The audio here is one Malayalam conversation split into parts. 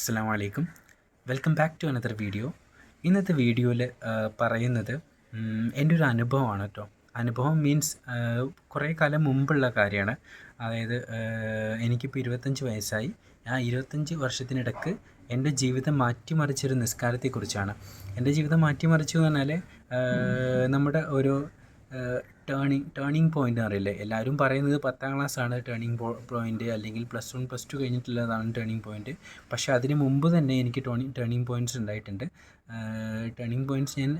അസ്സാം വലൈക്കും welcome back to another video. ഇന്നത്തെ വീഡിയോയിൽ പറയുന്നത് എന്റെ ഒരു അനുഭവമാണ് കേട്ടോ അനുഭവം മീൻസ് കുറേ കാലം മുമ്പുള്ള കാര്യമാണ്. അതായത് എനിക്കിപ്പോൾ ഇരുപത്തഞ്ച് വയസ്സായി. ആ ഇരുപത്തഞ്ച് വർഷത്തിനിടക്ക് എന്റെ ജീവിതം മാറ്റിമറിച്ചൊരു നിസ്കാരത്തെക്കുറിച്ചാണ്. എന്റെ ജീവിതം മാറ്റിമറിച്ചു എന്ന് പറഞ്ഞാൽ നമ്മുടെ ഒരു ടേണിങ് ടേണിങ് പോയിന്റ് അറിയില്ലേ എല്ലാവരും പറയുന്നത് പത്താം ക്ലാസ്സാണ് ടേണിങ് പോയിന്റ് അല്ലെങ്കിൽ പ്ലസ് വൺ പ്ലസ് ടു കഴിഞ്ഞിട്ടുള്ളതാണ് ടേണിങ് പോയിന്റ് പക്ഷേ അതിന് മുമ്പ് തന്നെ എനിക്ക് ടേണിങ് ടേണിങ് പോയിന്റ്സ് ഉണ്ടായിട്ടുണ്ട്. ടേണിങ് പോയിന്റ്സ് ഞാൻ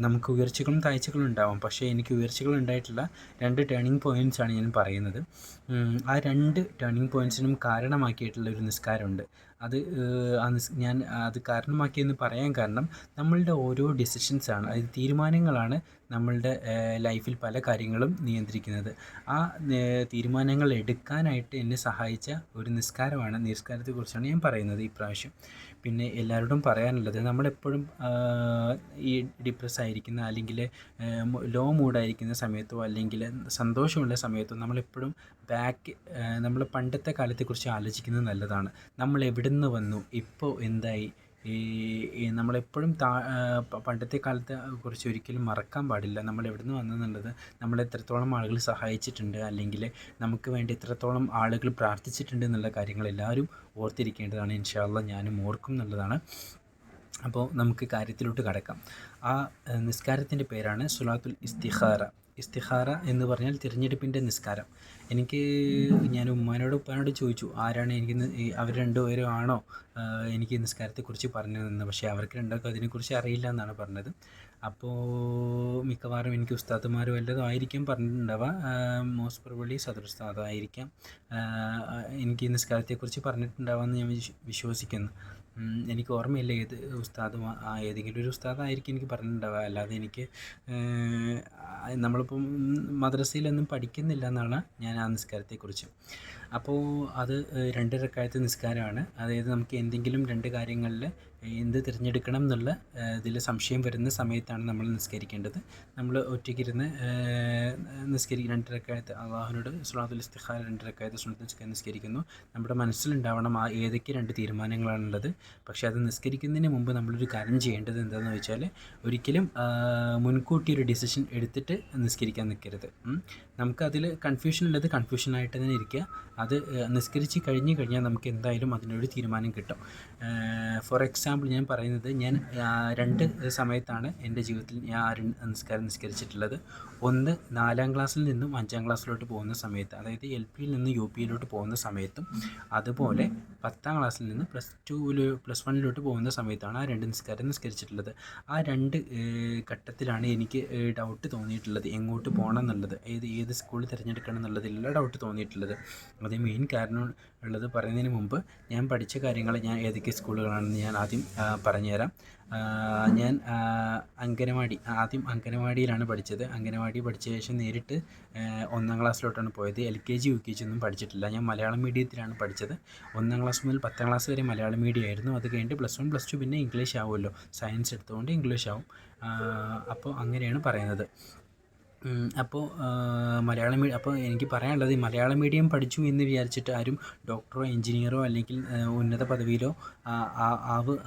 നമുക്ക് ഉയർച്ചകളും താഴ്ചകളും ഉണ്ടാവാം. പക്ഷേ എനിക്ക് ഉയർച്ചകൾ ഉണ്ടായിട്ടുള്ള രണ്ട് ടേണിംഗ് പോയിന്റ്സ് ആണ് ഞാൻ പറയുന്നത്. ആ രണ്ട് ടേണിംഗ് പോയിന്റ്സിനും കാരണമാക്കിയിട്ടുള്ള ഒരു നിസ്കാരമുണ്ട്. അത് ഞാൻ അത് കാരണമാക്കിയെന്ന് പറയാൻ കാരണം നമ്മളുടെ ഓരോ ഡിസിഷൻസാണ് അതായത് തീരുമാനങ്ങളാണ് നമ്മളുടെ ലൈഫിൽ പല കാര്യങ്ങളും നിയന്ത്രിക്കുന്നത്. ആ തീരുമാനങ്ങൾ എടുക്കാനായിട്ട് എന്നെ സഹായിച്ച ഒരു നിസ്കാരമാണ് നിസ്കാരത്തെക്കുറിച്ചാണ് ഞാൻ പറയുന്നത് ഇപ്രാവശ്യം. പിന്നെ എല്ലാവരോടും പറയാനുള്ളത് നമ്മളെപ്പോഴും ഈ ഡിപ്രസ് ആയിരിക്കുന്ന അല്ലെങ്കിൽ ലോ മൂഡായിരിക്കുന്ന സമയത്തോ അല്ലെങ്കിൽ സന്തോഷമുള്ള സമയത്തോ നമ്മളെപ്പോഴും ബാക്ക് നമ്മൾ പണ്ടത്തെ കാലത്തെക്കുറിച്ച് ആലോചിക്കുന്നത് നല്ലതാണ്. നമ്മൾ എവിടെ നിന്ന് വന്നു? ഇപ്പോൾ എന്തായി? ഈ നമ്മളെപ്പോഴും താ പണ്ടത്തെ കാലത്തെ കുറിച്ച് ഒരിക്കലും മറക്കാൻ പാടില്ല. നമ്മൾ എവിടെ നിന്ന് വന്നെന്നുള്ളത് നമ്മൾ എത്രത്തോളം ആളുകൾ സഹായിച്ചിട്ടുണ്ട് അല്ലെങ്കിൽ നമുക്ക് വേണ്ടി എത്രത്തോളം ആളുകൾ പ്രാർത്ഥിച്ചിട്ടുണ്ട് എന്നുള്ള കാര്യങ്ങൾ എല്ലാവരും ഓർത്തിരിക്കേണ്ടതാണ്. ഇൻഷാല്ല ഞാനും ഓർക്കും എന്നുള്ളതാണ്. അപ്പോൾ നമുക്ക് കാര്യത്തിലോട്ട് കടക്കാം. ആ നിസ്കാരത്തിന്റെ പേരാണ് സുലാത്തുൽ ഇസ്തിഖാറ. ഇസ്തിഖാറ എന്ന് പറഞ്ഞാൽ തിരഞ്ഞെടുപ്പിന്റെ നിസ്കാരം. എനിക്ക് ഞാൻ ഉമ്മാനോട് ഉപ്പാനോട് ചോദിച്ചു ആരാണ് എനിക്ക് അവർ രണ്ടുപേരും ആണോ എനിക്ക് നിസ്കാരത്തെക്കുറിച്ച് പറഞ്ഞു തന്നത്? പക്ഷേ അവർക്ക് രണ്ടാൾക്കും അതിനെക്കുറിച്ച് അറിയില്ല എന്നാണ് പറഞ്ഞത്. അപ്പോൾ മിക്കവാറും എനിക്ക് ഉസ്താദുമാർ വല്ലതും ആയിരിക്കും പറഞ്ഞിട്ടുണ്ടാവുക. മോസ്റ്റ് പ്രോബബ്ലി സദർ ആയിരിക്കാം. എനിക്ക് നിസ്കാരത്തെക്കുറിച്ച് പറഞ്ഞിട്ടുണ്ടാവാമെന്ന് ഞാൻ വിശ്വസിക്കുന്നു. എനിക്ക് ഓർമ്മയില്ല ഏത് ഉസ്താദ് ഏതെങ്കിലും ഒരു ഉസ്താദായിരിക്കും എനിക്ക് പറഞ്ഞിട്ടുണ്ടാവുക. അല്ലാതെ എനിക്ക് നമ്മളിപ്പം മദ്രസയിലൊന്നും പഠിക്കുന്നില്ല എന്നാണ് ഞാൻ ആ നിസ്കാരത്തെക്കുറിച്ച്. അപ്പോൾ അത് രണ്ട് റക്കായത്തെ നിസ്കാരമാണ്. അതായത് നമുക്ക് എന്തെങ്കിലും രണ്ട് കാര്യങ്ങളിൽ എന്ത് തിരഞ്ഞെടുക്കണം എന്നുള്ള ഇതിൽ സംശയം വരുന്ന സമയത്താണ് നമ്മൾ നിസ്കരിക്കേണ്ടത്. നമ്മൾ ഒറ്റയ്ക്കിരുന്ന് നിസ്കരിക്കുക രണ്ടരക്കായത്ത് അള്ളാഹുനോട് സുലാത്തുൽ ഇസ്തിഖാർ രണ്ടരക്കായത്ത് സുനത്ത് നിസ്കരിക്കുന്നു. നമ്മുടെ മനസ്സിലുണ്ടാവണം ആ ഏതൊക്കെ രണ്ട് തീരുമാനങ്ങളാണുള്ളത്. പക്ഷേ അത് നിസ്കരിക്കുന്നതിന് മുമ്പ് നമ്മളൊരു കാര്യം ചെയ്യേണ്ടത് എന്താണെന്ന് വെച്ചാൽ ഒരിക്കലും മുൻകൂട്ടി ഒരു ഡിസിഷൻ എടുത്തിട്ട് നിസ്കരിക്കാൻ നിൽക്കരുത്. നമുക്കതിൽ കൺഫ്യൂഷൻ ഉള്ളത് കൺഫ്യൂഷനായിട്ട് തന്നെ ഇരിക്കുക. അത് നിസ്കരിച്ച് കഴിഞ്ഞ് കഴിഞ്ഞാൽ നമുക്ക് എന്തായാലും അതിനൊരു തീരുമാനം കിട്ടും. ഫോർ എക്സാമ്പിൾ ഞാൻ പറയുന്നത് ഞാൻ രണ്ട് സമയത്താണ് എന്റെ ജീവിതത്തിൽ ഞാൻ ആ നിസ്കാരം നിസ്കരിച്ചിട്ടുള്ളത്. ഒന്ന് നാലാം ക്ലാസ്സിൽ നിന്നും അഞ്ചാം ക്ലാസ്സിലോട്ട് പോകുന്ന സമയത്ത് അതായത് എൽ പിയിൽ നിന്ന് യു പിയിലോട്ട് പോകുന്ന സമയത്തും അതുപോലെ പത്താം ക്ലാസ്സിൽ നിന്ന് പ്ലസ് ടുവിൽ പ്ലസ് വണ്ണിലോട്ട് പോകുന്ന സമയത്താണ് ആ രണ്ട് നിസ്കാരം നിസ്കരിച്ചിട്ടുള്ളത്. ആ രണ്ട് ഘട്ടത്തിലാണ് എനിക്ക് ഡൗട്ട് തോന്നിയിട്ടുള്ളത്. എങ്ങോട്ട് പോകണം എന്നുള്ളത് ഏത് ഏത് സ്കൂൾ തിരഞ്ഞെടുക്കണം എന്നുള്ളതിലുള്ള ഡൗട്ട് തോന്നിയിട്ടുള്ളത്. അത് മെയിൻ കാരണം ഉള്ളത് പറയുന്നതിന് മുമ്പ് ഞാൻ പഠിച്ച കാര്യങ്ങൾ ഞാൻ ഏതൊക്കെ സ്കൂളുകളാണെന്ന് ഞാൻ ആദ്യം പറഞ്ഞുതരാം. ഞാൻ അങ്കനവാടി ആദ്യം അങ്കനവാടിയിലാണ് പഠിച്ചത്. അങ്കനവാടി പഠിച്ച ശേഷം നേരിട്ട് ഒന്നാം ക്ലാസ്സിലോട്ടാണ് പോയത്. L K G U K G ഒന്നും പഠിച്ചിട്ടില്ല. ഞാൻ മലയാളം മീഡിയത്തിലാണ് പഠിച്ചത്. ഒന്നാം ക്ലാസ് മുതൽ പത്താം ക്ലാസ് വരെ മലയാളം മീഡിയം ആയിരുന്നു. അത് കഴിഞ്ഞിട്ട് പ്ലസ് വൺ പ്ലസ് ടു പിന്നെ ഇംഗ്ലീഷ് ആവുമല്ലോ. സയൻസ് എടുത്തുകൊണ്ട് ഇംഗ്ലീഷ് ആവും. അപ്പോൾ അങ്ങനെയാണ് പറയുന്നത്. അപ്പോൾ മലയാളം അപ്പോൾ എനിക്ക് പറയാനുള്ളത് ഈ മലയാളം മീഡിയം പഠിച്ചു എന്ന് വിചാരിച്ചിട്ട് ആരും ഡോക്ടറോ എഞ്ചിനീയറോ അല്ലെങ്കിൽ ഉന്നത പദവിയിലോ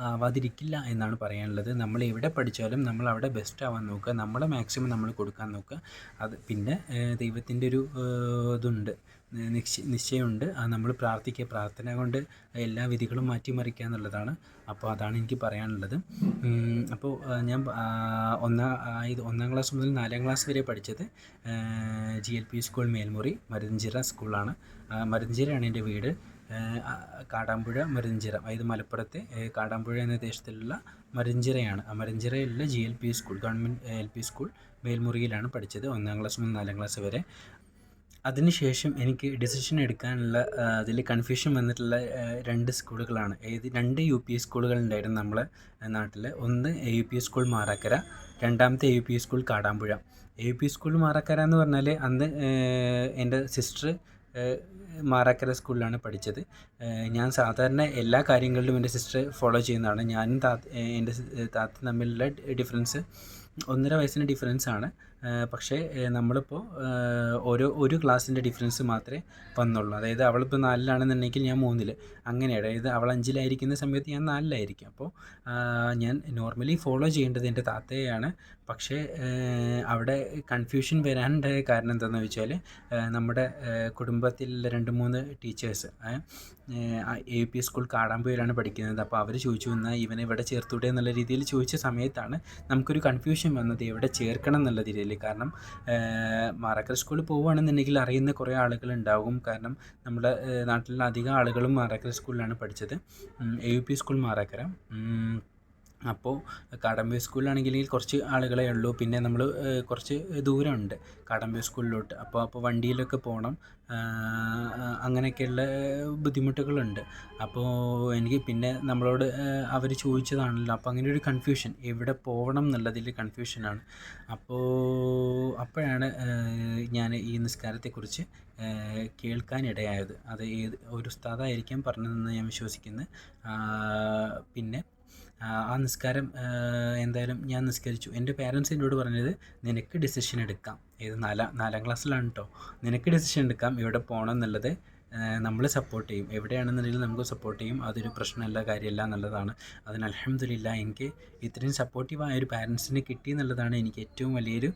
ആവാതിരിക്കില്ല എന്നാണ് പറയാനുള്ളത്. നമ്മൾ എവിടെ പഠിച്ചാലും നമ്മൾ അവിടെ ബെസ്റ്റ് ആവാൻ നോക്കുക. നമ്മളെ മാക്സിമം നമ്മൾ കൊടുക്കാൻ നോക്കുക. അത് പിന്നെ ദൈവത്തിന്റെ ഒരു ഇതുണ്ട്. നിശ്ച നിശ്ചയമുണ്ട്. അത് നമ്മൾ പ്രാർത്ഥിക്കുക. പ്രാർത്ഥന കൊണ്ട് എല്ലാ വിധികളും മാറ്റിമറിക്കുക എന്നുള്ളതാണ് അപ്പോൾ അതാണ് എനിക്ക് പറയാനുള്ളത്. അപ്പോൾ ഞാൻ ഒന്നാം ഇത് ഒന്നാം ക്ലാസ് മുതൽ നാലാം ക്ലാസ് വരെ പഠിച്ചത് G L P school Melmuri Maruthanchira സ്കൂളാണ്. മരുതഞ്ചിറയാണ് എന്റെ വീട്. കാടാമ്പുഴ മരുതഞ്ചിറ അതായത് മലപ്പുറത്തെ കാടാമ്പുഴ എന്ന ദേശത്തിലുള്ള മരുതഞ്ചിറയാണ് ആ മരുതഞ്ചിറയിലുള്ള G L P school government L P school മേൽമുറിയിലാണ് പഠിച്ചത് ഒന്നാം ക്ലാസ് മുതൽ നാലാം ക്ലാസ് വരെ. അതിനുശേഷം എനിക്ക് ഡിസിഷൻ എടുക്കാനുള്ള അതിൽ കൺഫ്യൂഷൻ വന്നിട്ടുള്ള രണ്ട് സ്കൂളുകളാണ്. ഏത് രണ്ട് യു പി സ്കൂളുകൾ ഉണ്ടായിരുന്നു നമ്മളെ നാട്ടിൽ ഒന്ന് A U P school Marakkara രണ്ടാമത്തെ A U P school Kadampuzha. A U P school Marakkara എന്ന് പറഞ്ഞാൽ അന്ന് എന്റെ സിസ്റ്റർ മാറാക്കര സ്കൂളിലാണ് പഠിച്ചത്. ഞാൻ സാധാരണ എല്ലാ കാര്യങ്ങളിലും എന്റെ സിസ്റ്റർ ഫോളോ ചെയ്യുന്നതാണ്. ഞാനും താത്ത എന്റെ താത്ത തമ്മിലുള്ള ഡിഫറൻസ് ഒന്നര വയസ്സിന്റെ ഡിഫറൻസ് ആണ്. പക്ഷേ നമ്മളിപ്പോൾ ഓരോ ഒരു ക്ലാസ്സിന്റെ ഡിഫറൻസ് മാത്രമേ വന്നുള്ളൂ. അതായത് അവളിപ്പോൾ നാലിലാണെന്നുണ്ടെങ്കിൽ ഞാൻ മൂന്നിൽ അങ്ങനെ അതായത് അവൾ അഞ്ചിലായിരിക്കുന്ന സമയത്ത് ഞാൻ നാലിലായിരിക്കും. അപ്പോൾ ഞാൻ നോർമലി ഫോളോ ചെയ്യേണ്ടത് എന്റെ താത്തയാണ് പക്ഷേ അവിടെ കൺഫ്യൂഷൻ വരാനുണ്ടായ കാരണം എന്താണെന്ന് വെച്ചാൽ നമ്മുടെ കുടുംബത്തിലുള്ള രണ്ട് മൂന്ന് ടീച്ചേഴ്സ് എ പി സ്കൂൾ കാടാമ്പൂരിലാണ് പഠിക്കുന്നത്. അപ്പോൾ അവർ ചോദിച്ചു എന്നാൽ ഇവനെ ഇവിടെ ചേർത്തൂടെ? എന്നുള്ള രീതിയിൽ ചോദിച്ച സമയത്താണ് നമുക്കൊരു കൺഫ്യൂഷൻ വന്നത്. എവിടെ ചേർക്കണം എന്നുള്ള രീതിയിൽ. കാരണം മാറാക്കര സ്കൂളിൽ പോവുകയാണെന്നുണ്ടെങ്കിൽ അറിയുന്ന കുറേ ആളുകൾ ഉണ്ടാകും കാരണം നമ്മുടെ നാട്ടിലുള്ള അധികം ആളുകളും മാറാക്കര സ്കൂളിലാണ് പഠിച്ചത്. A U P school Marakkara. അപ്പോൾ കടമ്പ സ്കൂളിലാണെങ്കിൽ കുറച്ച് ആളുകളെ ഉള്ളൂ. പിന്നെ നമ്മൾ കുറച്ച് ദൂരമുണ്ട് കടമ്പ സ്കൂളിലോട്ട് അപ്പോൾ അപ്പോൾ വണ്ടിയിലൊക്കെ പോകണം അങ്ങനെയൊക്കെയുള്ള ബുദ്ധിമുട്ടുകളുണ്ട്. അപ്പോൾ എനിക്ക് പിന്നെ നമ്മളോട് അവർ ചോദിച്ചതാണല്ലോ. അപ്പോൾ അങ്ങനെ ഒരു കൺഫ്യൂഷൻ എവിടെ പോകണം എന്നുള്ളതിൽ കൺഫ്യൂഷനാണ് അപ്പോൾ അപ്പോഴാണ് ഞാൻ ഈ നിസ്കാരത്തെക്കുറിച്ച് കേൾക്കാനിടയായത്. അത് ഏത് ഒരു ഉസ്താദായിരിക്കാം പറഞ്ഞതെന്ന് ഞാൻ വിശ്വസിക്കുന്നു. പിന്നെ ആ നിസ്കാരം എന്തായാലും ഞാൻ നിസ്കരിച്ചു. എന്റെ പേരൻസ് എന്നോട് പറഞ്ഞത് നിനക്ക് ഡിസിഷൻ എടുക്കാം. ഏത് നാലാം നാലാം ക്ലാസ്സിലാണ് കേട്ടോ നിനക്ക് ഡിസിഷൻ എടുക്കാം ഇവിടെ പോകണം എന്നുള്ളത്. നമ്മൾ സപ്പോർട്ട് ചെയ്യും. എവിടെയാണെന്നുണ്ടെങ്കിലും നമുക്ക് സപ്പോർട്ട് ചെയ്യും. അതൊരു പ്രശ്നമല്ല കാര്യമല്ല എന്നുള്ളതാണ്. അതിന് അലഹമില്ല എനിക്ക് ഇത്രയും സപ്പോർട്ടീവായ ഒരു പാരൻസിനെ കിട്ടി എന്നുള്ളതാണ് എനിക്ക് ഏറ്റവും വലിയൊരു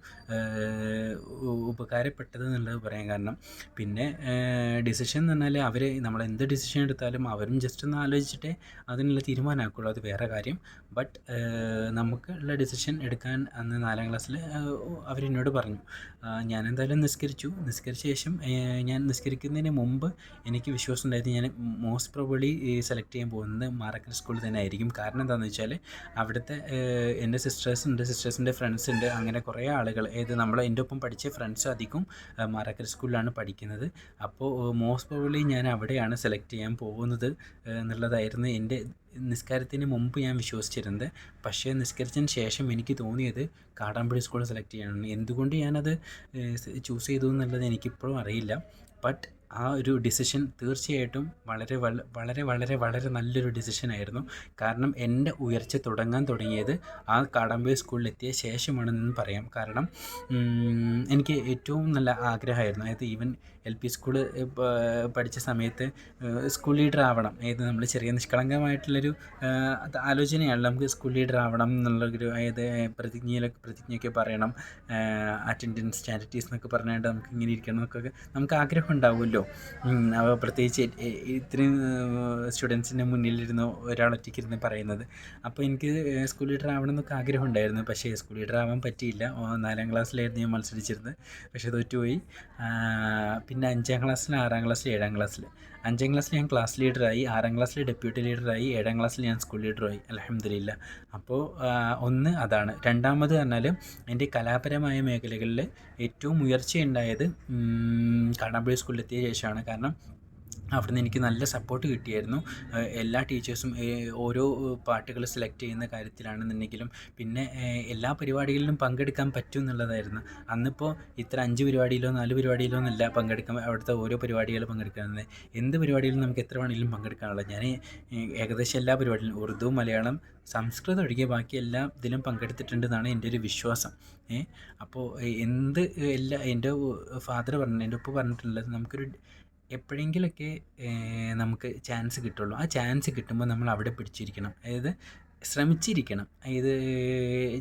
ഉപകാരപ്പെട്ടത് എന്നുള്ളത് പറയാൻ കാരണം. പിന്നെ ഡിസിഷൻ എന്ന് പറഞ്ഞാൽ അവർ നമ്മൾ എന്ത് ഡിസിഷൻ എടുത്താലും അവരും ജസ്റ്റ് ഒന്ന് ആലോചിച്ചിട്ടേ അതിനുള്ള തീരുമാനമാക്കുള്ളൂ. അത് വേറെ കാര്യം. ബട്ട് നമുക്ക് ഉള്ള ഡിസിഷൻ എടുക്കാൻ അന്ന് നാലാം ക്ലാസ്സിൽ അവരെന്നോട് പറഞ്ഞു. ഞാൻ എന്തായാലും നിസ്കരിച്ചു. നിസ്കരിച്ച ശേഷം ഞാൻ നിസ്കരിക്കുന്നതിന് മുമ്പ് എനിക്ക് വിശ്വാസം ഉണ്ടായിരുന്നു. ഞാൻ മോസ്റ്റ് പ്രോബബ്ലി സെലക്ട് ചെയ്യാൻ പോകുന്നത് മാറക്കൽ സ്കൂളിൽ തന്നെ ആയിരിക്കും. കാരണം എന്താണെന്ന് വെച്ചാൽ അവിടുത്തെ എന്റെ സിസ്റ്റേഴ്സ് ഉണ്ട് സിസ്റ്റേഴ്സിന്റെ ഫ്രണ്ട്സ് ഉണ്ട് അങ്ങനെ കുറേ ആളുകൾ ഏത് നമ്മൾ എന്റെ ഒപ്പം പഠിച്ച ഫ്രണ്ട്സ് അധികം മാറക്കൽ സ്കൂളിലാണ് പഠിക്കുന്നത്. അപ്പോൾ മോസ്റ്റ് പ്രോബബ്ലി ഞാൻ അവിടെയാണ് സെലക്ട് ചെയ്യാൻ പോകുന്നത് എന്നുള്ളതായിരുന്നു എന്റെ നിസ്കാരത്തിന് മുമ്പ് ഞാൻ വിശ്വസിച്ചിരുന്നത്. പക്ഷേ നിസ്കരിച്ചതിന് ശേഷം എനിക്ക് തോന്നിയത് കാടാമ്പടി സ്കൂൾ സെലക്ട് ചെയ്യാനാണ് എന്തുകൊണ്ട് ഞാനത് ചൂസ് ചെയ്തു എന്നുള്ളത് എനിക്കിപ്പോഴും അറിയില്ല. ബട്ട് ആ ഒരു ഡിസിഷൻ തീർച്ചയായിട്ടും വളരെ വളരെ വളരെ വളരെ നല്ലൊരു ഡിസിഷനായിരുന്നു കാരണം എന്റെ ഉയർച്ച തുടങ്ങാൻ തുടങ്ങിയത് ആ കാടമ്പേ സ്കൂളിലെത്തിയ ശേഷമാണെന്ന് പറയാം. കാരണം എനിക്ക് ഏറ്റവും നല്ല ആഗ്രഹമായിരുന്നു. അതായത് ഈവൻ എൽ പി സ്കൂൾ പഠിച്ച സമയത്ത് സ്കൂൾ ലീഡർ ആവണം. അതായത് നമ്മൾ ചെറിയ നിഷ്കളങ്കമായിട്ടുള്ളൊരു ആലോചനയാണ്. നമുക്ക് സ്കൂൾ ലീഡർ ആവണം എന്നുള്ളൊരു അതായത് പ്രതിജ്ഞയിലൊക്കെ പ്രതിജ്ഞയൊക്കെ പറയണം. അറ്റൻഡൻസ് ചാരിറ്റീസ് എന്നൊക്കെ പറഞ്ഞുകൊണ്ട് നമുക്ക് ഇങ്ങനെ ഇരിക്കണം എന്നൊക്കെ നമുക്ക് ആഗ്രഹം ഉണ്ടാവുമല്ലോ. അപ്പോൾ പ്രത്യേകിച്ച് ഇത്രയും സ്റ്റുഡൻസിന്റെ മുന്നിലിരുന്ന് ഒരാൾ ഒറ്റയ്ക്കിരുന്ന് പറയുന്നത്. അപ്പോൾ എനിക്ക് സ്കൂൾ ലീഡർ ആവണം എന്നൊക്കെ ആഗ്രഹം ഉണ്ടായിരുന്നു പക്ഷേ സ്കൂൾ ലീഡർ ആവാൻ പറ്റിയില്ല. നാലാം ക്ലാസ്സിലായിരുന്നു ഞാൻ മത്സരിച്ചിരുന്നത്. പക്ഷേ തോറ്റുപോയി പിന്നെ അഞ്ചാം ക്ലാസ്സിൽ ആറാം ക്ലാസ്സിൽ ഏഴാം ക്ലാസ്സിൽ. അഞ്ചാം ക്ലാസ്സിൽ ഞാൻ ക്ലാസ് ലീഡറായി ആറാം ക്ലാസ്സിൽ ഡെപ്യൂട്ടി ലീഡറായി ഏഴാം ക്ലാസ്സിൽ ഞാൻ സ്കൂൾ ലീഡറായി അലഹമ്മദില്ല അപ്പോൾ ഒന്ന് അതാണ്. രണ്ടാമത് പറഞ്ഞാൽ എന്റെ കലാപരമായ മേഖലകളിൽ ഏറ്റവും ഉയർച്ചയുണ്ടായത് കാണാമ്പുഴ സ്കൂളിലെത്തിയ ശേഷമാണ്. കാരണം അവിടുന്ന് എനിക്ക് നല്ല സപ്പോർട്ട് കിട്ടിയായിരുന്നു. എല്ലാ ടീച്ചേഴ്സും ഓരോ പാട്ടുകൾ സെലക്ട് ചെയ്യുന്ന കാര്യത്തിലാണെന്നുണ്ടെങ്കിലും പിന്നെ എല്ലാ പരിപാടികളിലും പങ്കെടുക്കാൻ പറ്റും എന്നുള്ളതായിരുന്നു. അന്നിപ്പോൾ ഇത്ര അഞ്ച് പരിപാടിയിലോ നാല് പരിപാടിയിലോ എന്നല്ല പങ്കെടുക്കാൻ അവിടുത്തെ ഓരോ പരിപാടികൾ പങ്കെടുക്കുന്നത് എന്ത് പരിപാടിയിലും നമുക്ക് എത്ര വേണമെങ്കിലും പങ്കെടുക്കാനുള്ളത്. ഞാൻ ഏകദേശം എല്ലാ പരിപാടിയിലും ഉറുദു മലയാളം സംസ്കൃതം ഒഴികെ ബാക്കി എല്ലാ ഇതിലും പങ്കെടുത്തിട്ടുണ്ടെന്നാണ് എന്റെ ഒരു വിശ്വാസം. അപ്പോൾ എന്ത് എല്ലാ എന്റെ ഫാദർ പറഞ്ഞു എന്റെ ഉപ്പ് പറഞ്ഞിട്ടുള്ളത് നമുക്കൊരു എപ്പോഴെങ്കിലൊക്കെ നമുക്ക് ചാൻസ് കിട്ടുള്ളൂ. ആ ചാൻസ് കിട്ടുമ്പോൾ നമ്മൾ അവിടെ പിടിച്ചിരിക്കണം. അതായത് ശ്രമിച്ചിരിക്കണം. ഇത്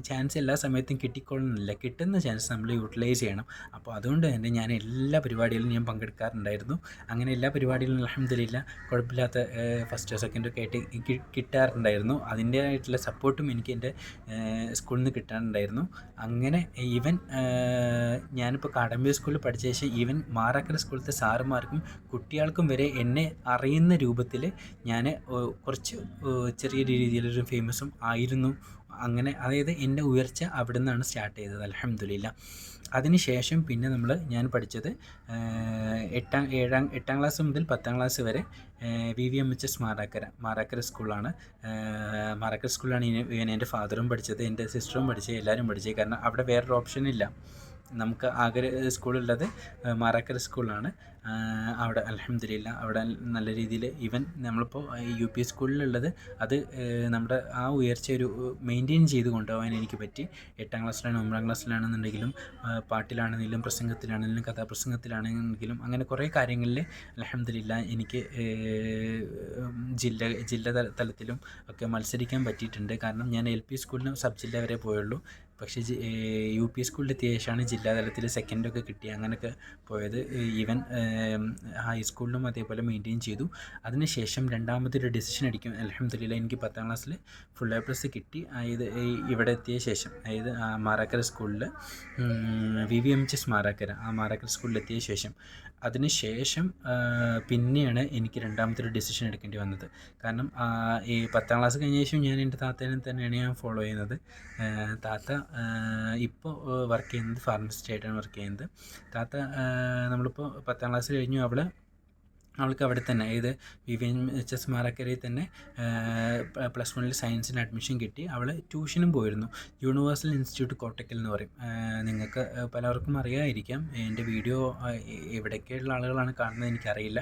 ചാൻസ് എല്ലാ സമയത്തും കിട്ടിക്കൊള്ളുന്നില്ല കിട്ടുന്ന ചാൻസ് നമ്മൾ യൂട്ടിലൈസ് ചെയ്യണം. അപ്പോൾ അതുകൊണ്ട് തന്നെ ഞാൻ എല്ലാ പരിപാടികളിലും ഞാൻ പങ്കെടുക്കാറുണ്ടായിരുന്നു. അങ്ങനെ എല്ലാ പരിപാടികളിലും അലഹമില്ല കുഴപ്പമില്ലാത്ത ഫസ്റ്റോ സെക്കൻഡോ ഒക്കെ ആയിട്ട് കിട്ടാറുണ്ടായിരുന്നു. അതിന്റേതായിട്ടുള്ള സപ്പോർട്ടും എനിക്ക് എന്റെ സ്കൂളിൽ നിന്ന് കിട്ടാറുണ്ടായിരുന്നു. അങ്ങനെ ഈവൻ ഞാനിപ്പോൾ കാടമ്പി സ്കൂളിൽ പഠിച്ച ശേഷം ഈവൻ മാറാക്കര സ്കൂളിലത്തെ സാറുമാർക്കും കുട്ടികൾക്കും വരെ എന്നെ അറിയുന്ന രൂപത്തിൽ ഞാൻ കുറച്ച് ചെറിയ രീതിയിലൊരു ഫേമസ് ഫേമസും ആയിരുന്നു. അങ്ങനെ അതായത് എന്റെ ഉയർച്ച അവിടെ നിന്നാണ് സ്റ്റാർട്ട് ചെയ്തത്. അലഹമ്മദില്ല അതിനുശേഷം പിന്നെ നമ്മൾ ഞാൻ പഠിച്ചത് എട്ടാം ഏഴാം എട്ടാം ക്ലാസ് മുതൽ പത്താം ക്ലാസ് വരെ V V M H S Marakkara Marakkara സ്കൂളാണ്. മാറാക്കര സ്കൂളിലാണ് എന്റെ ഫാദറും പഠിച്ചത് എന്റെ സിസ്റ്ററും പഠിച്ചത് എല്ലാവരും പഠിച്ചത്. കാരണം അവിടെ വേറൊരു ഓപ്ഷൻ ഇല്ല നമുക്ക് ആകെ സ്കൂളുള്ളത് മാറാക്കര സ്കൂളാണ്. അവിടെ അലഹമില്ല അവിടെ നല്ല രീതിയിൽ ഈവൻ നമ്മളിപ്പോൾ യു പി സ്കൂളിലുള്ളത് അത് നമ്മുടെ ആ ഉയർച്ച ഒരു മെയിന്റെയിൻ ചെയ്ത് കൊണ്ടുപോകാൻ എനിക്ക് പറ്റി. എട്ടാം ക്ലാസ്സിലാണ് ഒമ്പതാം ക്ലാസ്സിലാണെന്നുണ്ടെങ്കിലും പാട്ടിലാണെങ്കിലും പ്രസംഗത്തിലാണെങ്കിലും കഥാപ്രസംഗത്തിലാണെങ്കിലും അങ്ങനെ കുറേ കാര്യങ്ങളിൽ അലഹമില്ല എനിക്ക് ജില്ല ജില്ല തലത്തിലും ഒക്കെ മത്സരിക്കാൻ പറ്റിയിട്ടുണ്ട്. കാരണം ഞാൻ എൽ പി സ്കൂളിന് സബ് ജില്ല വരെ പോയുള്ളൂ. പക്ഷേ യു പി സ്കൂളിലെത്തിയ ശേഷമാണ് ജില്ലാതലത്തിൽ സെക്കൻഡൊക്കെ കിട്ടി. അങ്ങനെയൊക്കെ പോയത്. ഈവൻ ഹൈസ്കൂളിലും അതേപോലെ മെയിന്റെയിൻ ചെയ്തു. അതിനുശേഷം രണ്ടാമത്തൊരു ഡിസിഷൻ അടിക്കും. അലഹമ്മദില്ല എനിക്ക് പത്താം ക്ലാസ്സിൽ ഫുൾ എ പ്ലസ് കിട്ടി. അതായത് ഇവിടെ എത്തിയ ശേഷം അതായത് മാറാക്കര സ്കൂളിൽ V V M H S Marakkara ആ മാറാക്കര സ്കൂളിലെത്തിയ ശേഷം അതിന് ശേഷം പിന്നെയാണ് എനിക്ക് രണ്ടാമത്തെ ഒരു ഡിസിഷൻ എടുക്കേണ്ടി വന്നത്. കാരണം ഈ പത്താം ക്ലാസ് കഴിഞ്ഞ ശേഷം ഞാൻ എന്റെ താത്തേനെ തന്നെയാണ് ഞാൻ ഫോളോ ചെയ്യുന്നത്. താത്ത ഇപ്പോൾ വർക്ക് ചെയ്യുന്നത് ഫാർമസിസ്റ്റ് ആയിട്ടാണ് വർക്ക് ചെയ്യുന്നത്. താത്ത നമ്മളിപ്പോൾ പത്താം ക്ലാസ് കഴിഞ്ഞു. അവൾ അവൾക്ക് അവിടെ തന്നെ ഇത് വി എച്ച് എസ് മാറക്കരയിൽ തന്നെ പ്ലസ് വണ്ണിൽ സയൻസിന് അഡ്മിഷൻ കിട്ടി. അവൾ ട്യൂഷനും പോയിരുന്നു. യൂണിവേഴ്സൽ ഇൻസ്റ്റിറ്റ്യൂട്ട് കോട്ടക്കൽ എന്ന് പറയും. നിങ്ങൾക്ക് പലർക്കും അറിയാമായിരിക്കാം എന്റെ വീഡിയോ എവിടെയൊക്കെയുള്ള ആളുകളാണ് കാണുന്നത് എനിക്കറിയില്ല.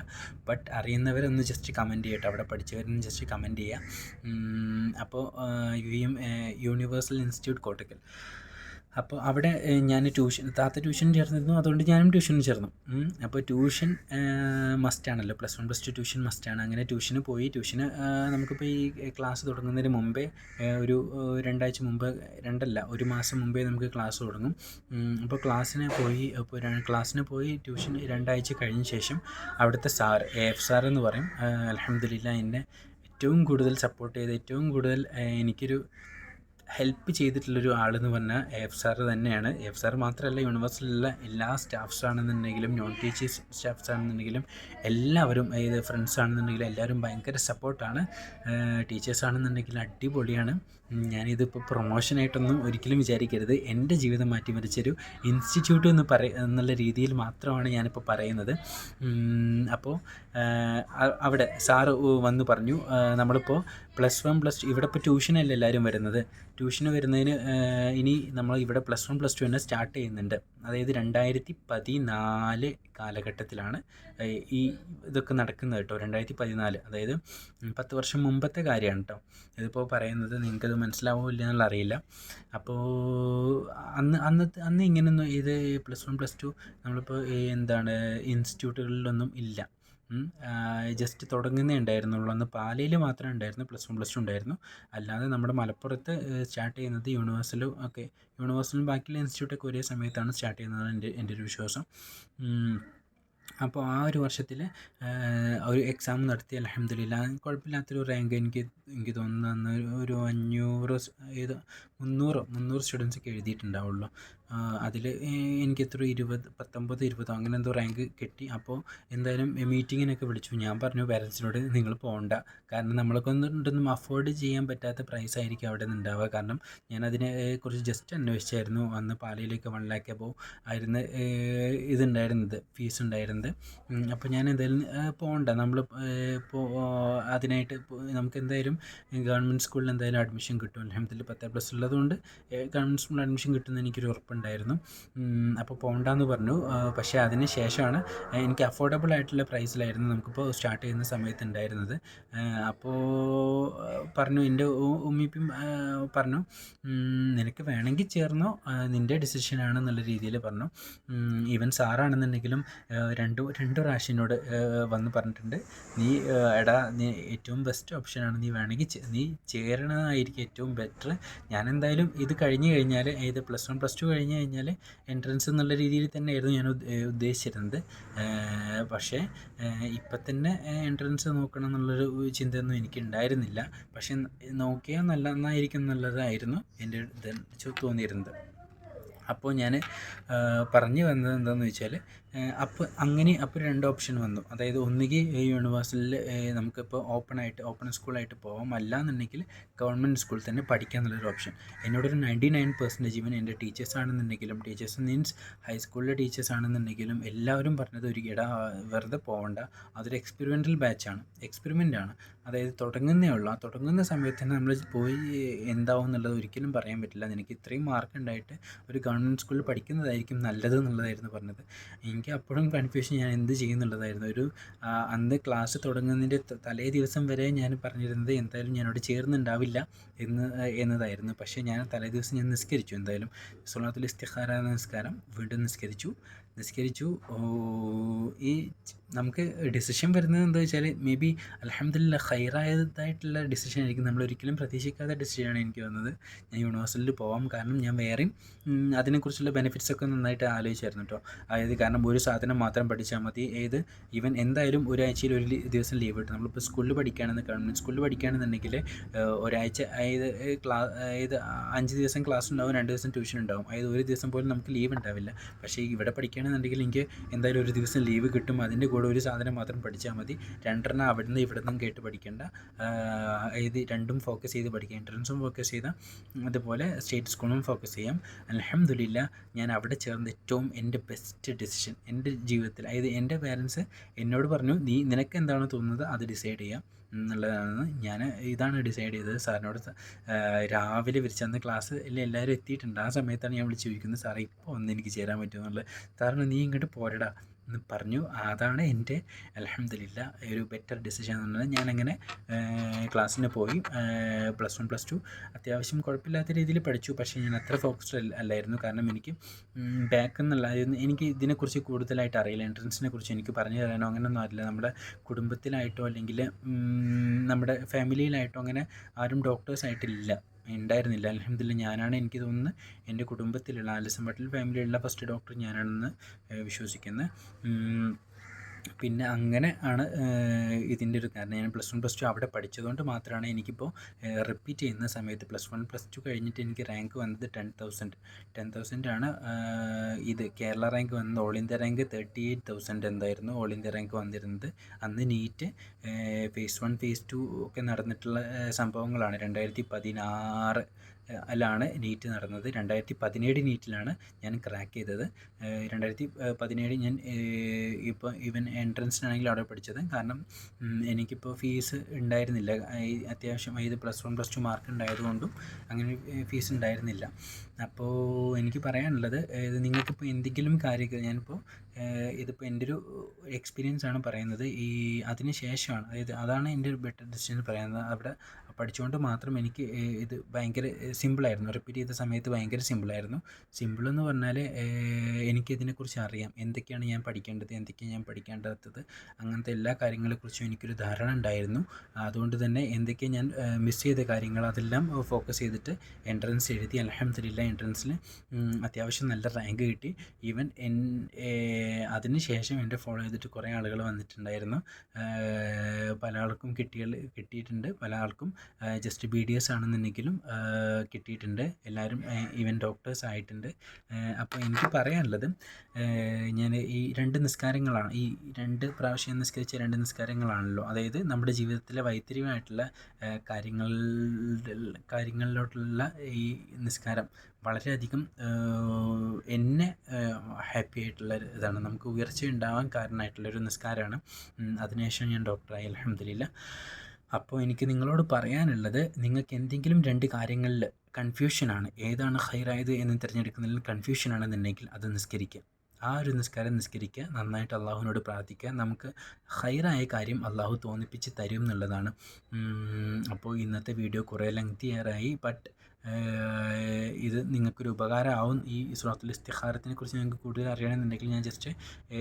ബട്ട് അറിയുന്നവരൊന്ന് ജസ്റ്റ് കമന്റ് ചെയ്യട്ടെ. അവിടെ പഠിച്ചവരൊന്ന് ജസ്റ്റ് കമന്റ് ചെയ്യുക അപ്പോൾ U M Universal Institute Kottakkal അപ്പോൾ അവിടെ ഞാൻ ട്യൂഷൻ താത്ത ട്യൂഷൻ ചേർന്നിരുന്നു അതുകൊണ്ട് ഞാനും ട്യൂഷൻ ചേർന്നു. അപ്പോൾ tuition മസ്റ്റാണല്ലോ plus one plus two tuition മസ്റ്റാണ് അങ്ങനെ ട്യൂഷന് പോയി. ട്യൂഷന് നമുക്കിപ്പോൾ ഈ ക്ലാസ് തുടങ്ങുന്നതിന് മുമ്പേ ഒരു രണ്ടാഴ്ച മുമ്പ് രണ്ടല്ല ഒരു മാസം മുമ്പേ നമുക്ക് ക്ലാസ് തുടങ്ങും. അപ്പോൾ ക്ലാസ്സിന് പോയി അപ്പോൾ ക്ലാസ്സിന് പോയി ട്യൂഷൻ രണ്ടാഴ്ച കഴിഞ്ഞ ശേഷം അവിടുത്തെ സാർ എ എഫ് സാർ എന്ന് പറയും അലഹമ്മദില്ല എന്നെ ഏറ്റവും കൂടുതൽ സപ്പോർട്ട് ചെയ്ത് ഏറ്റവും കൂടുതൽ എനിക്കൊരു ഹെൽപ്പ് ചെയ്തിട്ടുള്ളൊരു ആളെന്ന് പറഞ്ഞാൽ എഫ് സാർ തന്നെയാണ്. എഫ് സാർ മാത്രമല്ല യൂണിവേഴ്സിലുള്ള എല്ലാ സ്റ്റാഫ്സ് ആണെന്നുണ്ടെങ്കിലും നോൺ ടീച്ചേഴ്സ് സ്റ്റാഫ്സ് ആണെന്നുണ്ടെങ്കിലും എല്ലാവരും ഏത് ഫ്രണ്ട്സ് ആണെന്നുണ്ടെങ്കിലും എല്ലാവരും ഭയങ്കര സപ്പോർട്ടാണ് ടീച്ചേഴ്സ് ആണെന്നുണ്ടെങ്കിൽ അടിപൊളിയാണ്. ഞാനിതിപ്പോൾ പ്രൊമോഷനായിട്ടൊന്നും ഒരിക്കലും വിചാരിക്കരുത്. എന്റെ ജീവിതം മാറ്റിമറിച്ചൊരു ഇൻസ്റ്റിറ്റ്യൂട്ട് എന്ന് പറ എന്നുള്ള രീതിയിൽ മാത്രമാണ് ഞാനിപ്പോൾ പറയുന്നത്. അപ്പോൾ അവിടെ സാറ് വന്ന് പറഞ്ഞു നമ്മളിപ്പോൾ പ്ലസ് വൺ പ്ലസ് ടു ഇവിടെ ഇപ്പോൾ ട്യൂഷനല്ല എല്ലാവരും വരുന്നത്? ട്യൂഷന് വരുന്നതിന് ഇനി നമ്മൾ ഇവിടെ പ്ലസ് വൺ പ്ലസ് ടു തന്നെ സ്റ്റാർട്ട് ചെയ്യുന്നുണ്ട്. അതായത് രണ്ടായിരത്തി പതിനാല് കാലഘട്ടത്തിലാണ് ഈ ഇതൊക്കെ നടക്കുന്നത് കേട്ടോ. രണ്ടായിരത്തി പതിനാല് അതായത് പത്ത് വർഷം മുമ്പത്തെ കാര്യമാണ് കേട്ടോ. ഇതിപ്പോൾ പറയുന്നത് നിങ്ങൾക്കത് മനസ്സിലാവോ ഇല്ല എന്നുള്ള അറിയില്ല. അപ്പോൾ അന്ന് അന്നത്തെ അന്ന് ഇങ്ങനെയൊന്നും ഇത് പ്ലസ് വൺ പ്ലസ് ടു നമ്മളിപ്പോൾ എന്താണ് ഇൻസ്റ്റിറ്റ്യൂട്ടുകളിലൊന്നും ഇല്ല. ജസ്റ്റ് തുടങ്ങുന്നേ ഉണ്ടായിരുന്നുള്ളൂ. അന്ന് പാലയിൽ മാത്രമേ ഉണ്ടായിരുന്നു പ്ലസ് വൺ പ്ലസ് ടു ഉണ്ടായിരുന്നു. അല്ലാതെ നമ്മുടെ മലപ്പുറത്ത് സ്റ്റാർട്ട് ചെയ്യുന്നത് യൂണിവേഴ്സലും ഒക്കെ. യൂണിവേഴ്സലും ബാക്കിയുള്ള ഇൻസ്റ്റിറ്റ്യൂട്ടൊക്കെ ഒരേ സമയത്താണ് സ്റ്റാർട്ട് ചെയ്യുന്നത് എന്റെ എന്റെ ഒരു വിശ്വാസം. അപ്പോൾ ആ ഒരു വർഷത്തിൽ ഒരു എക്സാം നടത്തി. അലഹമ്മദില്ല കുഴപ്പമില്ലാത്തൊരു റാങ്ക് എനിക്ക് എനിക്ക് തോന്നുന്നു. അന്ന് ഒരു അഞ്ഞൂറ് ഏത് മുന്നൂറോ മുന്നൂറ് സ്റ്റുഡൻസൊക്കെ എഴുതിയിട്ടുണ്ടാവുള്ളൂ. അതിൽ എനിക്ക് എത്രയോ ഇരുപത് പത്തൊമ്പത് ഇരുപതോ അങ്ങനെ എന്തോ റാങ്ക് കിട്ടി. അപ്പോൾ എന്തായാലും മീറ്റിങ്ങിനൊക്കെ വിളിച്ചു. ഞാൻ പറഞ്ഞു പാരൻസിനോട് നിങ്ങൾ പോകണ്ട കാരണം നമ്മളെ കൊണ്ടൊന്നും അഫോർഡ് ചെയ്യാൻ പറ്റാത്ത പ്രൈസ് ആയിരിക്കും അവിടെ നിന്ന് ഉണ്ടാവുക. കാരണം ഞാൻ അതിനെ ജസ്റ്റ് അന്വേഷിച്ചായിരുന്നു. അന്ന് പാലയിലേക്ക് വൺ ലാക്ക് അപ്പോൾ ആയിരുന്നു ഇതുണ്ടായിരുന്നത് ഫീസ് ഉണ്ടായിരുന്നത്. അപ്പോൾ ഞാൻ എന്തായാലും പോകണ്ട നമ്മൾ ഇപ്പോൾ അതിനായിട്ട് നമുക്ക് എന്തായാലും ഗവൺമെന്റ് സ്കൂളിൽ എന്തായാലും അഡ്മിഷൻ കിട്ടും. അലഹമ്മദില്ല പത്ത് പ്ലസ് ഉള്ളതുകൊണ്ട് ഗവൺമെന്റ് സ്കൂളിൽ അഡ്മിഷൻ കിട്ടുമെന്ന് എനിക്കൊരു ഉറപ്പുണ്ടായിരുന്നു അപ്പോൾ പോകണ്ടെന്ന് പറഞ്ഞു. പക്ഷേ അതിന് ശേഷമാണ് എനിക്ക് അഫോർഡബിൾ ആയിട്ടുള്ള പ്രൈസിലായിരുന്നു നമുക്കിപ്പോൾ സ്റ്റാർട്ട് ചെയ്യുന്ന സമയത്ത് ഉണ്ടായിരുന്നത്. അപ്പോൾ പറഞ്ഞു എന്റെ ഉമ്മിപ്പം പറഞ്ഞു നിനക്ക് വേണമെങ്കിൽ ചേർന്നോ? നിന്റെ ഡിസിഷനാണ് എന്നുള്ള രീതിയിൽ പറഞ്ഞു. ഈവൻ സാറാണെന്നുണ്ടെങ്കിലും രണ്ട് രണ്ട് പ്രാവശ്യനോട് വന്ന് പറഞ്ഞിട്ടുണ്ട്. നീ എടാ നീ ഏറ്റവും ബെസ്റ്റ് ഓപ്ഷനാണ് നീ വേണമെങ്കിൽ നീ ചേരണതായിരിക്കും ഏറ്റവും ബെറ്റർ ഞാൻ എന്തായാലും ഇത് കഴിഞ്ഞ് കഴിഞ്ഞാൽ ഏത് പ്ലസ് വൺ പ്ലസ് ടു കഴിഞ്ഞ് കഴിഞ്ഞാൽ എൻട്രൻസ് എന്നുള്ള രീതിയിൽ തന്നെയായിരുന്നു ഞാൻ ഉദ്ദേശിച്ചിരുന്നത്. പക്ഷേ ഇപ്പം തന്നെ എൻട്രൻസ് നോക്കണം എന്നുള്ളൊരു ചിന്തയൊന്നും എനിക്ക് ഉണ്ടായിരുന്നില്ല പക്ഷേ നോക്കിയാൽ നല്ല നന്നായിരിക്കും എന്നുള്ളതായിരുന്നു എന്റെ തോന്നിയിരുന്നത്. അപ്പോൾ ഞാൻ പറഞ്ഞു വന്നത് എന്താണെന്ന് വെച്ചാൽ അപ്പോൾ അങ്ങനെ അപ്പോൾ രണ്ട് ഓപ്ഷൻ വന്നു. അതായത് ഒന്നുകിൽ യൂണിവേഴ്സിറ്റിയിൽ നമുക്കിപ്പോൾ ഓപ്പൺ ആയിട്ട് ഓപ്പൺ സ്കൂളായിട്ട് പോകാം അല്ലാന്നുണ്ടെങ്കിൽ ഗവൺമെന്റ് സ്കൂളിൽ തന്നെ പഠിക്കുക എന്നുള്ളൊരു ഓപ്ഷൻ എന്നോടൊരു നയന്റി നയൻ പെർസെന്റേജ് ഇവൻ എന്റെ ടീച്ചേഴ്സ് ആണെന്നുണ്ടെങ്കിലും ടീച്ചേഴ്സ് മീൻസ് ഹൈസ്കൂളിലെ ടീച്ചേഴ്സ് ആണെന്നുണ്ടെങ്കിലും എല്ലാവരും പറഞ്ഞത് ഒരു ഇട വെറുതെ പോകണ്ട അതൊരു എക്സ്പെരിമെന്റൽ ബാച്ചാണ് എക്സ്പെരിമെന്റ് ആണ്. അതായത് തുടങ്ങുന്നേ ഉള്ളൂ. ആ തുടങ്ങുന്ന സമയത്ത് തന്നെ നമ്മൾ പോയി എന്താവും എന്നുള്ളത് ഒരിക്കലും പറയാൻ പറ്റില്ല. നിനക്ക് ഇത്രയും മാർക്ക് ഉണ്ടായിട്ട് ഒരു ഗവൺമെന്റ് സ്കൂളിൽ പഠിക്കുന്നതായിരിക്കും നല്ലത് എന്നുള്ളതായിരുന്നു പറഞ്ഞത്. എനിക്ക് അപ്പോഴും കൺഫ്യൂഷൻ ഞാൻ എന്ത് ചെയ്യുന്നുള്ളതായിരുന്നു ഒരു അന്ന് ക്ലാസ് തുടങ്ങുന്നതിന്റെ തലേ ദിവസം വരെ ഞാൻ പറഞ്ഞിരുന്നത് എന്തായാലും ഞാനോട് ചേർന്നുണ്ടാവില്ല എന്ന് എന്നതായിരുന്നു. പക്ഷേ ഞാൻ തലേ ദിവസം ഞാൻ നിസ്കരിച്ചു. എന്തായാലും സുലാത്തുൽ ഇസ്തിഖാര നമസ്കാരം വീണ്ടും നിസ്കരിച്ചു. നിസ്കരിച്ചു. ഈ നമുക്ക് ഡിസിഷൻ വരുന്നത് എന്താ വെച്ചാൽ മേ ബി അലഹമ്മദില്ല ഹൈറായതായിട്ടുള്ള ഡിസിഷൻ ആയിരിക്കും. നമ്മൾ ഒരിക്കലും പ്രതീക്ഷിക്കാത്ത ഡിസിഷനാണ് എനിക്ക് വന്നത് ഞാൻ യൂണിവേഴ്സിറ്റിയിൽ പോകാം കാരണം ഞാൻ വേറെയും അതിനെക്കുറിച്ചുള്ള ബെനിഫിറ്റ്സ് ഒക്കെ നന്നായിട്ട് ആലോചിച്ചായിരുന്നു കേട്ടോ അതായത് കാരണം ഒരു സാധനം മാത്രം പഠിച്ചാൽ മതി. ഏത്? ഈവൻ എന്തായാലും ഒരാഴ്ചയിൽ ഒരു ദിവസം ലീവ് കിട്ടും നമ്മളിപ്പോൾ സ്കൂളിൽ പഠിക്കുകയാണെന്ന് ഗവൺമെന്റ് സ്കൂളിൽ പഠിക്കുകയാണെന്നുണ്ടെങ്കിൽ ഒരാഴ്ച അതായത് ക്ലാസ് അതായത് അഞ്ച് ദിവസം ക്ലാസ് ഉണ്ടാവും രണ്ട് ദിവസം ട്യൂഷൻ ഉണ്ടാവും. അതായത് ഒരു ദിവസം പോലും നമുക്ക് ലീവ് ഉണ്ടാവില്ല. പക്ഷേ ഇവിടെ പഠിക്കുകയാണെന്നുണ്ടെങ്കിൽ എനിക്ക് എന്തായാലും ഒരു ദിവസം ലീവ് കിട്ടും. അതിന്റെ കൂടെ ഒരു സാധനം മാത്രം പഠിച്ചാൽ മതി. രണ്ടെണ്ണം അവിടെ നിന്ന് ഇവിടെ നിന്നും കേട്ട് പഠിക്കേണ്ട. ഇത് രണ്ടും ഫോക്കസ് ചെയ്ത് പഠിക്കുക. എൻട്രൻസും ഫോക്കസ് ചെയ്താൽ അതുപോലെ സ്റ്റേറ്റ് സ്കൂളും ഫോക്കസ് ചെയ്യാം. അലഹമ്മദില്ല ഞാൻ അവിടെ ചേർന്ന ഏറ്റവും എന്റെ ബെസ്റ്റ് ഡിസിഷൻ എന്റെ ജീവിതത്തിൽ അതായത് എന്റെ പേരൻസ് എന്നോട് പറഞ്ഞു നീ നിനക്ക് എന്താണോ തോന്നുന്നത് അത് ഡിസൈഡ് ചെയ്യാം. എന്നുള്ളതാണ് ഞാൻ ഇതാണ് ഡിസൈഡ് ചെയ്തത്. സാറിനോട് രാവിലെ വിരിച്ചന്ന് ക്ലാസ്സിൽ എല്ലാവരും എത്തിയിട്ടുണ്ട്. ആ സമയത്താണ് ഞാൻ വിളിച്ച് ചോദിക്കുന്നത് സാറേ ഇപ്പോൾ ഒന്ന് എനിക്ക് ചേരാൻ പറ്റുമെന്നുള്ളത് സാറിന് നീ ഇങ്ങോട്ട് പോരടാ. എന്ന് പറഞ്ഞു. അതാണ് എന്റെ അലഹമ്മദില്ല ഒരു ബെറ്റർ ഡിസിഷൻ എന്നുള്ളത് ഞാനങ്ങനെ ക്ലാസ്സിന് പോയി. പ്ലസ് വൺ പ്ലസ് ടു അത്യാവശ്യം കുഴപ്പമില്ലാത്ത രീതിയിൽ പഠിച്ചു. പക്ഷേ ഞാൻ അത്ര ഫോക്കസ്ഡ് അല്ലായിരുന്നു. കാരണം എനിക്ക് ബാക്ക് എന്നുള്ള എനിക്ക് ഇതിനെക്കുറിച്ച് കൂടുതലായിട്ട് അറിയില്ല. എൻട്രൻസിനെ കുറിച്ച് എനിക്ക് പറഞ്ഞു തരാനോ അങ്ങനെയൊന്നും അറിയില്ല. നമ്മുടെ കുടുംബത്തിലായിട്ടോ അല്ലെങ്കിൽ നമ്മുടെ ഫാമിലിയിലായിട്ടോ അങ്ങനെ ആരും ഡോക്ടേഴ്സായിട്ടില്ല ഉണ്ടായിരുന്നില്ല. അലഹമ്മദില്ല ഞാനാണ് എനിക്ക് തോന്നുന്നത് എന്റെ കുടുംബത്തിലുള്ള ആലിസം ഫാമിലിയിലുള്ള ഫസ്റ്റ് ഡോക്ടർ ഞാനാണെന്ന് വിശ്വസിക്കുന്നത്. പിന്നെ അങ്ങനെ ആണ് ഇതിന്റെ ഒരു കാരണം. ഞാൻ പ്ലസ് വൺ പ്ലസ് ടു അവിടെ പഠിച്ചതുകൊണ്ട് മാത്രമാണ് എനിക്കിപ്പോൾ റിപ്പീറ്റ് ചെയ്യുന്ന സമയത്ത് പ്ലസ് വൺ പ്ലസ് ടു കഴിഞ്ഞിട്ട് എനിക്ക് റാങ്ക് വന്നത് ടെൻ തൗസൻഡ് ടെൻ തൗസൻഡ് ആണ് ഇത് കേരള റാങ്ക് വന്നത് all India rank thirty eight thousand എന്തായിരുന്നു. ഓൾ ഇന്ത്യ റാങ്ക് വന്നിരുന്നത് അന്ന് NEET phase one phase two ഒക്കെ നടന്നിട്ടുള്ള സംഭവങ്ങളാണ്. രണ്ടായിരത്തി പതിനാറ് ലാണ് നീറ്റ് നടന്നത്. രണ്ടായിരത്തി പതിനേഴ് നീറ്റിലാണ് ഞാൻ ക്രാക്ക് ചെയ്തത്. രണ്ടായിരത്തി പതിനേഴ് ഞാൻ ഇപ്പോൾ ഈവൻ എൻട്രൻസിനാണെങ്കിൽ അവിടെ പഠിച്ചത്. കാരണം എനിക്കിപ്പോൾ ഫീസ് ഉണ്ടായിരുന്നില്ല. അത്യാവശ്യം ഇത് plus one plus two mark ഉണ്ടായതുകൊണ്ടും അങ്ങനെ ഫീസ് ഉണ്ടായിരുന്നില്ല. അപ്പോൾ എനിക്ക് പറയാനുള്ളത് നിങ്ങൾക്കിപ്പോൾ എന്തെങ്കിലും കാര്യങ്ങൾ ഞാനിപ്പോൾ ഇതിപ്പോൾ എന്റെ ഒരു എക്സ്പീരിയൻസ് ആണ് പറയുന്നത്. ഈ അതിന് ശേഷമാണ് അതായത് അതാണ് എന്റെ ഒരു ബെറ്റർ ഡിസിഷൻ പറയുന്നത്. അവിടെ പഠിച്ചുകൊണ്ട് മാത്രം എനിക്ക് ഇത് ഭയങ്കര സിമ്പിളായിരുന്നു റിപ്പീറ്റ് ചെയ്ത സമയത്ത് ഭയങ്കര സിമ്പിളായിരുന്നു സിമ്പിൾ എന്ന് പറഞ്ഞാൽ എനിക്കിതിനെക്കുറിച്ച് അറിയാം. എന്തൊക്കെയാണ് ഞാൻ പഠിക്കേണ്ടത് എന്തൊക്കെയാണ് ഞാൻ പഠിക്കേണ്ടാത്തത് അങ്ങനത്തെ എല്ലാ കാര്യങ്ങളെക്കുറിച്ചും എനിക്കൊരു ധാരണ ഉണ്ടായിരുന്നു. അതുകൊണ്ട് തന്നെ എന്തൊക്കെ ഞാൻ മിസ് ചെയ്ത കാര്യങ്ങൾ അതെല്ലാം ഫോക്കസ് ചെയ്തിട്ട് എൻട്രൻസ് എഴുതി. അലഹമ്മദില്ല എൻട്രൻസിൽ അത്യാവശ്യം നല്ല റാങ്ക് കിട്ടി. ഈവൻ എൻ അതിന് ശേഷം എന്റെ ഫോളോ ചെയ്തിട്ട് കുറേ ആളുകൾ വന്നിട്ടുണ്ടായിരുന്നു. പല ആൾക്കും കിട്ടിയ കിട്ടിയിട്ടുണ്ട്. പല ആൾക്കും ജസ്റ്റ് ബി ഡി എസ് ആണെന്നുണ്ടെങ്കിലും കിട്ടിയിട്ടുണ്ട്. എല്ലാവരും ഈവൻ ഡോക്ടേഴ്സ് ആയിട്ടുണ്ട്. അപ്പോൾ എനിക്ക് പറയാനുള്ളത് ഞാൻ ഈ രണ്ട് നിസ്കാരങ്ങളാണ് ഈ രണ്ട് പ്രാവശ്യം നിസ്കരിച്ച രണ്ട് നിസ്കാരങ്ങളാണല്ലോ. അതായത് നമ്മുടെ ജീവിതത്തിലെ വൈത്തിരിയുമായിട്ടുള്ള കാര്യങ്ങൾ കാര്യങ്ങളിലോട്ടുള്ള ഈ നിസ്കാരം വളരെയധികം എന്നെ ഹാപ്പി ആയിട്ടുള്ള ഇതാണ്. നമുക്ക് ഉയർച്ച ഉണ്ടാവാൻ കാരണമായിട്ടുള്ള ഒരു നിസ്കാരമാണ്. അതിനുശേഷം ഞാൻ ഡോക്ടറായി അലഹമ്മദില്ല അപ്പോൾ എനിക്ക് നിങ്ങളോട് പറയാനുള്ളത് നിങ്ങൾക്ക് എന്തെങ്കിലും രണ്ട് കാര്യങ്ങളിൽ കൺഫ്യൂഷനാണ് ഏതാണ് ഹൈറായത് എന്ന് തിരഞ്ഞെടുക്കുന്നതിൽ കൺഫ്യൂഷനാണെന്നുണ്ടെങ്കിൽ അത് നിസ്കരിക്കുക. ആ ഒരു നിസ്കാരം നിസ്കരിക്കുക നന്നായിട്ട് അള്ളാഹുവിനോട് പ്രാർത്ഥിക്കുക. നമുക്ക് ഹൈറായ കാര്യം അള്ളാഹു തോന്നിപ്പിച്ച് തരും എന്നുള്ളതാണ്. അപ്പോൾ ഇന്നത്തെ വീഡിയോ കുറേ ലെങ്തിയറായി ബട്ട് ഇത് നിങ്ങൾക്കൊരു ഉപകാരമാവും. ഈ സുഹൃത്തിൽ ഇസ്തിഹാരത്തിനെ കുറിച്ച് നിങ്ങൾക്ക് കൂടുതൽ അറിയണമെന്നുണ്ടെങ്കിൽ ഞാൻ ജസ്റ്റ്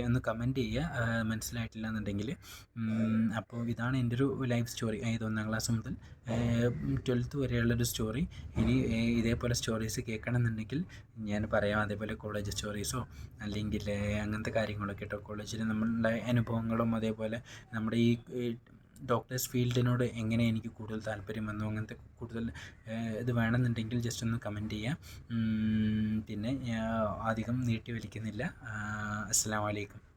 ഒന്ന് കമന്റ് ചെയ്യുക. മനസ്സിലായിട്ടില്ല എന്നുണ്ടെങ്കിൽ. അപ്പോൾ ഇതാണ് എന്റെ ഒരു ലൈഫ് സ്റ്റോറി അതായത് ഒന്നാം ക്ലാസ് മുതൽ ട്വൽത്ത് വരെയുള്ളൊരു സ്റ്റോറി ഇനി ഇതേപോലെ സ്റ്റോറീസ് കേൾക്കണമെന്നുണ്ടെങ്കിൽ ഞാൻ പറയാം. അതേപോലെ കോളേജ് സ്റ്റോറീസോ അല്ലെങ്കിൽ അങ്ങനത്തെ കാര്യങ്ങളൊക്കെ കേട്ടോ. കോളേജിൽ നമ്മളുടെ അനുഭവങ്ങളും അതേപോലെ നമ്മുടെ ഈ ഡോക്ടേഴ്സ് ഫീൽഡിനോട് എങ്ങനെ എനിക്ക് കൂടുതൽ താല്പര്യം വന്നു അങ്ങനത്തെ കൂടുതൽ ഇത് വേണമെന്നുണ്ടെങ്കിൽ ജസ്റ്റ് ഒന്ന് കമന്റ് ചെയ്യാം. പിന്നെ അധികം നീട്ടി വലിക്കുന്നില്ല. അസ്സാം വലൈക്കും